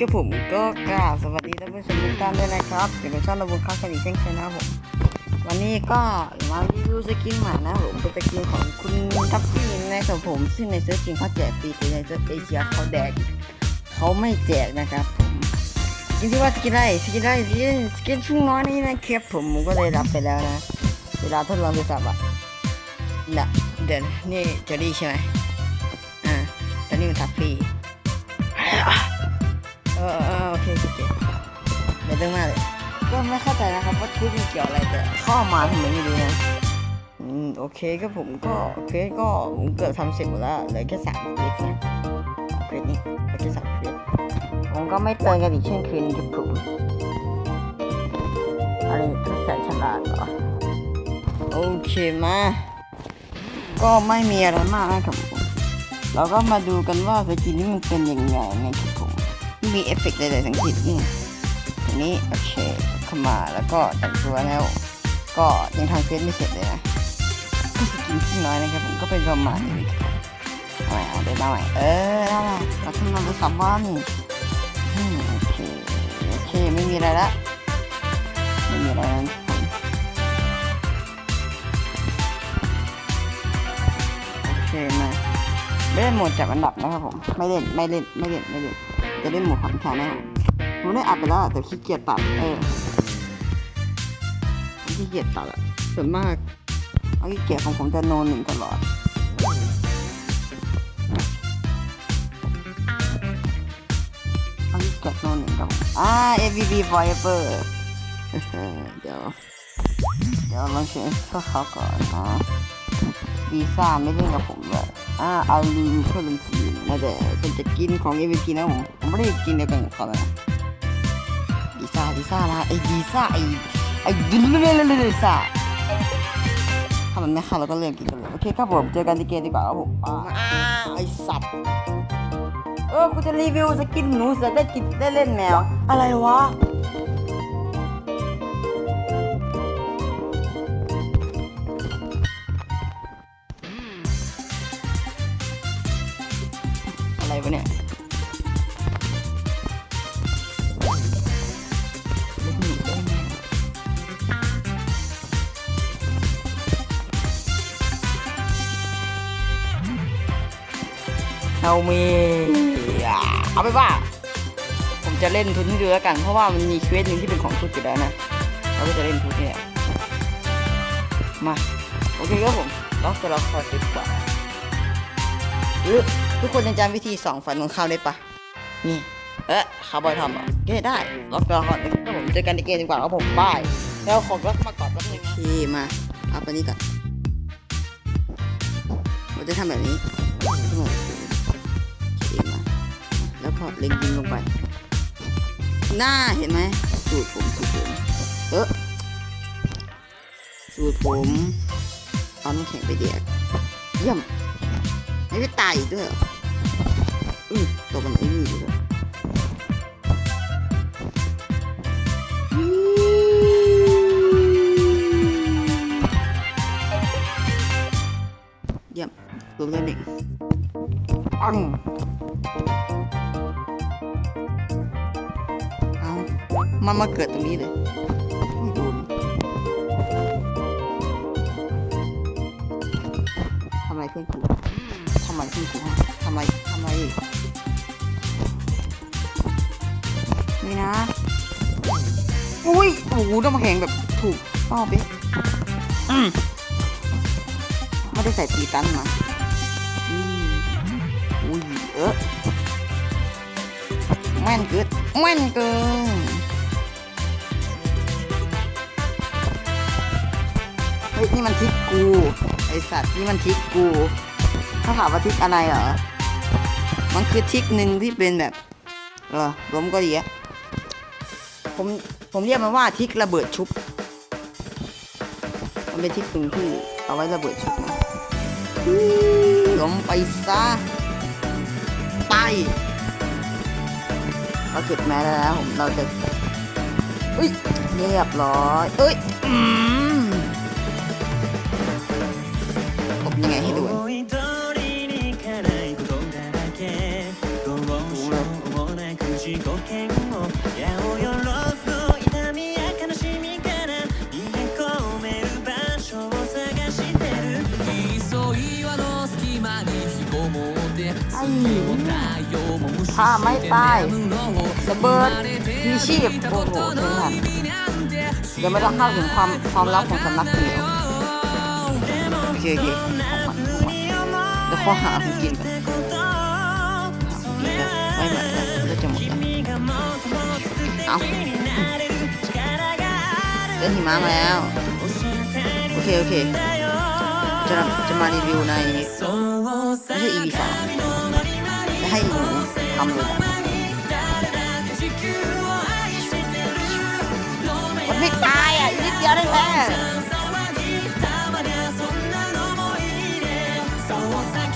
ครับผมก็กราบสวัสดีท่านผู้ชมทุกท่านด้วยนะครับอยู่กับช่องระบุค่าคดีเช่นเคยนะครับผม วันนี้ก็มารีวิวสกินใหม่นะครับผมเป็นสกินของคุณทัฟฟี่นะครับผม ซึ่งในเซิร์ฟจริงเขาแจกฟรีแต่ในเซิร์ฟเอเชียเขาแดกเขาไม่แจกนะครับผมสกินที่ว่าสกินอะไรสกินอะไรสกินสกินชุ่งน้อยนี่นะครับผมผมก็เลยรับไปแล้วนะ เวลาทดลองโทรศัพท์อะน่ะเดี๋ยวนี่เจอรี่ใช่ไหมอ่าตอนนี้มันทัฟฟี่ เดี๋ยวเรื่องมากเลยก็ไม่เข้าใจนะครับว่าทุบมันเกี่ยวอะไรแต่เข้ามาทำไมไม่รู้นะอืมโอเคก็ผมก็เควสก็ผมเกือบทำเสร็จหมดแล้วเหลือแค่สามเควสนะเควสนี้เหลือแค่สามเควสผมก็ไม่เตือนกันอีกเช่นคืนครับผมอะไรทุกแสนฉลาดเหรอโอเคมาก็ไม่มีอะไรมากนะครับผมเราก็มาดูกันว่าสกินนี้มันเป็นยังไงนะครับผมไม่มีเอฟเฟกต์ใดๆทั้งสิ้นนี่ที นี้โอเคเข้ามาแล้วก็แต่งตัวแล้ว ก็ยังทำเฟซไม่เสร็จเลยนะก็สกินที่น้อยนะครับผมก็เป็นประมาณนี้ครับเอาใหม่เอาเดี๋ยวมาใหม่เออได้ละเราทำงานไปสามวันโอเคโอเคไม่มีอะไรละไม่มีอะไรแล้วโอเคมาไม่เล่นโหมดจับอันดับนะครับผมไม่เล่นไม่เล่นไม่เล่นไม่เล่นจะเล่นโหมดผ่อนคลายแน่ผ มได้อัดไปแล้วแต่ขี้เกียจตัดเออขี้เกียจตัดอะส่วนมากเอาขี้เกียจของผมจะโนนหนึ่งตลอดเอาขี้เกียจโนนหนึ่งครับอ่า AVB Forever เดี๋ยวเดี๋ยวลองเช็คพวกเขาก่อนนะวีซ่าไม่เล่นกับผมเลยอ่าเอาลืมเพื่อนบัญชีนะแต่เป็นจะกินของ AVP นะผมผมไม่ได้กินเดียวกันกับเขาเลย ดีซ่าดีซ่านะไอ้ดีซ่าไอ้ไอ้ดิลเลเลเลซ่าถ้ามันไม่เข้าเราก็เลิกกินกันเลยโอเคครับผมเจอกันที่เกมดีกว่าครับผมอ้าไอ้สับเออกูจะรีวิวสกินหนูเสือได้กินได้เล่นแมว อะไรวะอะไรวะเนี่ย เอามีอะเอาไปว่า ผมจะเล่นทุนให้ดูแล้วกัน เพราะว่ามันมีเควสหนึ่งที่เป็นของทุนอยู่แล้วนะเราก็จะเล่นทุนเนี่ยมา โอเคครับผมล็อกตัวละครดีกว่าหรือทุกคนยังจำวิธีส่องฝันของเขาได้ปะนี่ เอ๊ะคาร์บอยทำเหรอะเก้ได้ล็อกตัวละครเลยครับผมเจอกันในเกมดีกว่าครับผมบายแล้วขอล็อกมาก่อนแป๊บนึงนะพี่มาเอาไปนี้ก่อนเราจะทำแบบนี้ แล้วก็เล็งยิงลงไป หน้าเห็นไหมสูตรผมสูตรผมเออสูตรผมเอาน้ำแข็งไปแดกเยี่ยมไม่ได้ตายอีกด้วยเหรออือตัวมันไอ้นี่อยู่ด้วยเยี่ยมรวมได้หนึ่งปัง มันมาเกิดตรงนี้เลยไม่นทำอะไรเพื่อนกูทำอะไรเพื่อนกูทำอะไรทำอะไรนี่นะ อุ้ยโอ้โหน้ำแข็งแบบถูกเป้าไปอืมไม่ได้ใส่ตีตันมาอืมอุ้ยเออแม่นเกินแม่นเกิน เฮ้ยนี่มันทิกกู ไอสัตว์นี่มันทิกกูถ้าถามว่าทิกอะไรเหรอ มันคือทิกหนึ่งที่เป็นแบบ เออล้มก็ดีอะผมผมเรียกมันว่าทิกระเบิดชุบ มันเป็นทิกหนึ่งที่เอาไว้ระเบิดชุบนะล้มไปซะไปเราเก็บแม้แล้วผมเราจะอุ้ยเรียบร้อยเอ้ยอืม ยังไงให้ดูถ้าไม่ตายระเบิดมีชีพโอ้โหเพื่อนเดี๋ยวไม่ต้องเข้าถึงความความรักของสำนักเดียวโอเคโอเค ขอหาของกินก่อนหาของกินแล้วไม่ไหวแล้วก็จะหมดแล้วเอาเล่นหิมะมาแล้ว โอเค โอเค จะจะมารีวิวในไม่ใช่ EP สองจะให้หนูทำเลยนะมันไม่ตายอะอีกนิดเดียวได้แค่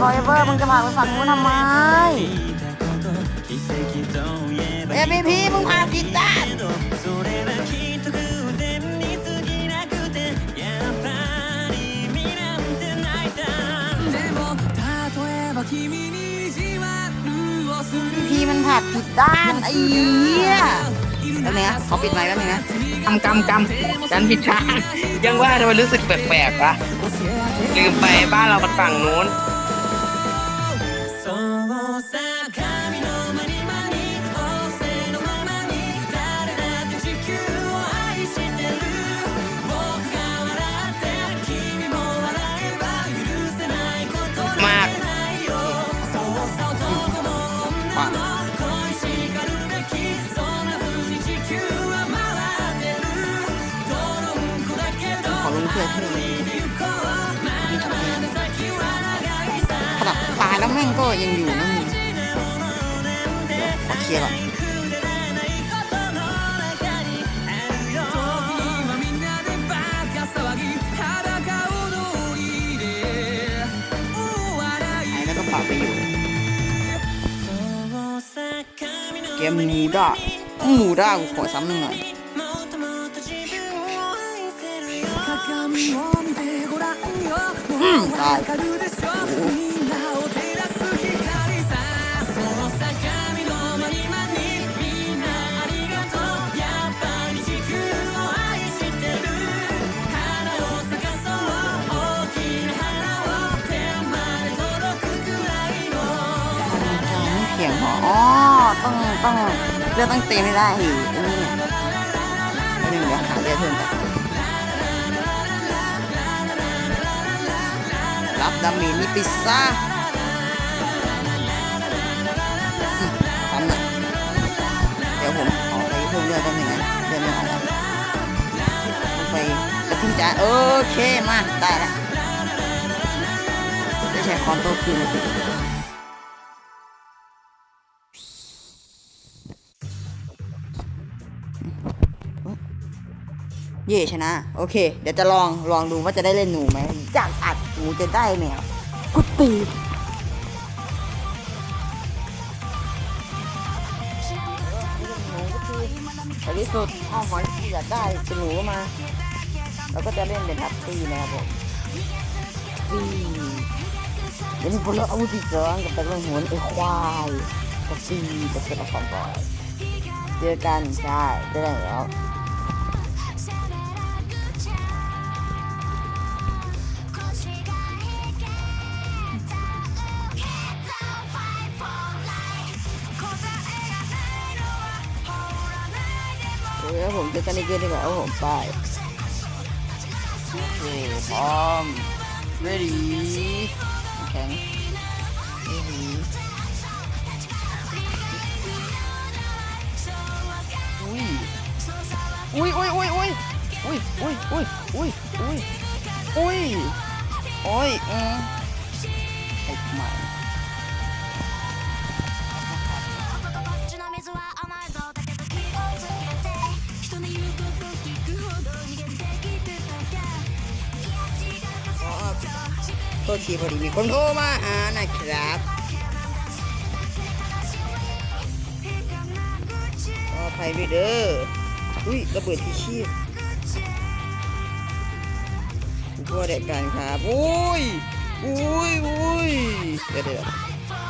ฟอยเวอร์มึงจะพาไปฝั่งนู้นทำไมเอ็มพีมึงพาผิดด้านพีมันผัดผิดด้านไอ้เหี้ยแล้วเนี้ยเขาปิดไมค์แล้วเนี้ยกำกำกำฉันผิดทางยังว่าทำไมรู้สึกแปลกๆวะลืมไปบ้านเรามันฝั่งนู้น มากปังขอลงเพื่ขาดตายแล้วแม่งก็ยังอยู่นะมึง เคลียร์ก่อนไปอยู่เกมมูด้ามูด้ากูขอซ้ำหนึ่งหน่อยตาย อ๋อ ต้องต้องเลือกต้องเต็มไม่ได้อีกไอ้นี่เนี่ยไม่ดึงเดี๋ยวหาเลือดเพิ่มก่อนรับดาเมจนี่ไปซะอืมทำหน่อยเดี๋ยวผมขอไปเพิ่มเลือดแป๊บนึงนะเลือดไม่ไหวแล้วไปกระทิ้งจาโอเคมา ได้แล้วได้ใช้คอนโต้คืนมาสิ เย่ชนะ โอเค เดี๋ยวจะลองลองดูว่าจะได้เล่นหนูไหมจากอัดหนูจะได้แมวกูตีในที่สุดข้าวหอยที่อยากได้เป็นหนูมาเราก็จะเล่นเป็นทับตีนะครับผมตีเดี๋ยวมีพลอาวุธที่สองกับตะลุงหวนไอ้ควายกับซีกับเป็นละครก่อนเจอกันใช่ได้แล้ว โอเคครับผมเจอกันในเกมดีกว่าครับผมไปโอเคพร้อม ready แข็ง ready อุ้ยอุ้ยอุ้ยอุ้ยอุ้ยอุ้ยอุ้ยอุ้ยอุ้ยอุ้ยโอ้ยอืมไอ้ใหม่こ โทษทีพอดีมีคนโทรมาหานะครับขออภัยด้วยเด้ออุ้ยระเบิดที่ชีพผู้เด็กการครับอุ้ยอุ้ยอุ้ยเดี๋ยวเดี๋ยว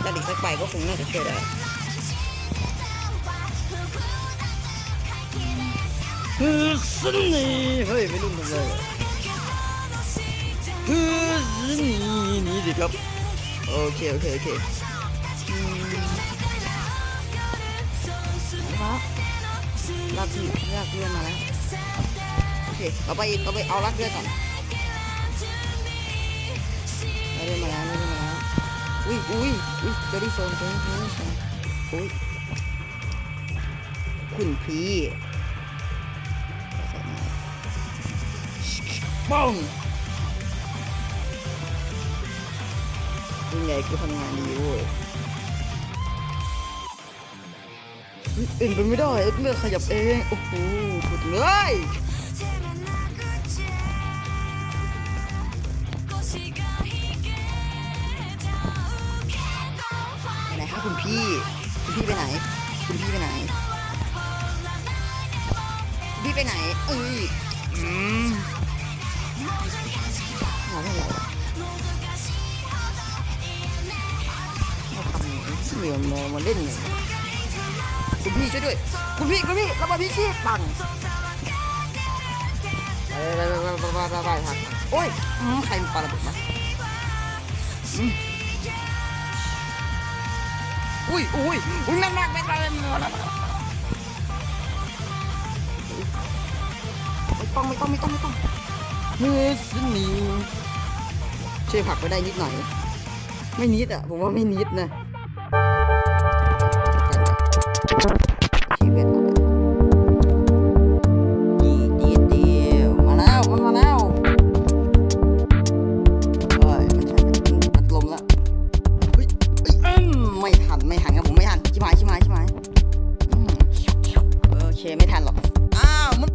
ถ้าอีกสักใบก็คงน่าจะช่วยได้ฮึสนี่เฮ้ยไม่รุ่นทำเลยฮึส นี่นี่สิครับ โอเค โอเค โอเคอืมเอาละลากที่ลากเรือมาแล้ว โอเค เราไปเราไปเอาลักเรือก่อนเราเรือมาแล้วเราเรือมาแล้ว อุ้ยอุ้ยอุ้ยเจอที่โซนเจอที่โซนอุ้ยคุณพี่ป้อง ยังไงกูทำงานดีเว้ยเฮ้ยเอ็นไปไม่ได้เลือกขยับเองโอ้โหพูดเลยไปไหนครับคุณพี่คุณพี่ไปไหน คุณพี่ไปไหน พี่ไปไหนเอ้ยอืม นี้เหลือมองมาเล่นนี่คุณพี่ช่วยด้วยคุณพี่คุณพี่ระเบิดพี่ชีพปังไปไปไปไปไปไปไปทางโอ้ยใครมันปาระเบิดมาอืมอุ้ยอุ้ยอุ้ยนั่นมากไม่ได้ไม่ต้องไม่ต้องไม่ต้องไม่ต้องเฮ้ยสนิช่วยผักไปได้นิดหน่อย ไม่นิดอะผมว่าไม่นิดนะ ชีวิตดีดีเดียวมาแล้วมันมาแล้วเอ้ยมันใช่มันลมแล้วเฮ้ยเอ้ยอืมไม่ทันไม่ทันครับผมไม่ทันชิบหายชิบหายชิบหายอืมโอเคไม่ทันหรอกอ้าวมัน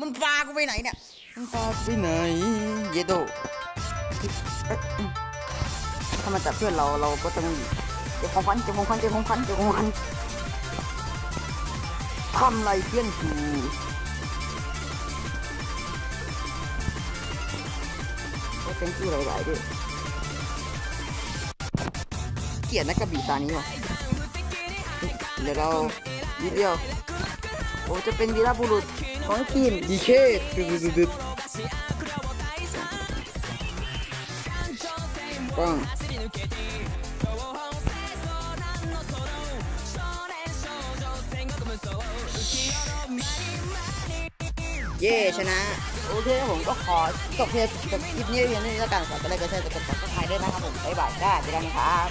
มันพากูไปไหนเนี่ยมันพากูไปไหนเยโดเอ๊ะอืม ถ้ามาจับเพื่อนเราเราก็ต้องเก็บของขวัญเก็บของขวัญเก็บของขวัญเก็บของขวัญทำไรเพื่อนกูก็เป็นชื่หลายๆด้วยเกียดนักกระบี่ตานี้ว่ะเดี๋ยวเราวิดีโอโอจะเป็นวีรบุรุษของทีมดีเคดึดป้อง เย่ชนะโอเคครับผมก็ขอจบเพียงจบคลิปนี้เพียงเท่านี้แล้วกันฝากกดไลค์กดแชร์กดติดตามกดไลค์ด้วยนะครับผมบ๊ายบายจ้าเจอกันครับ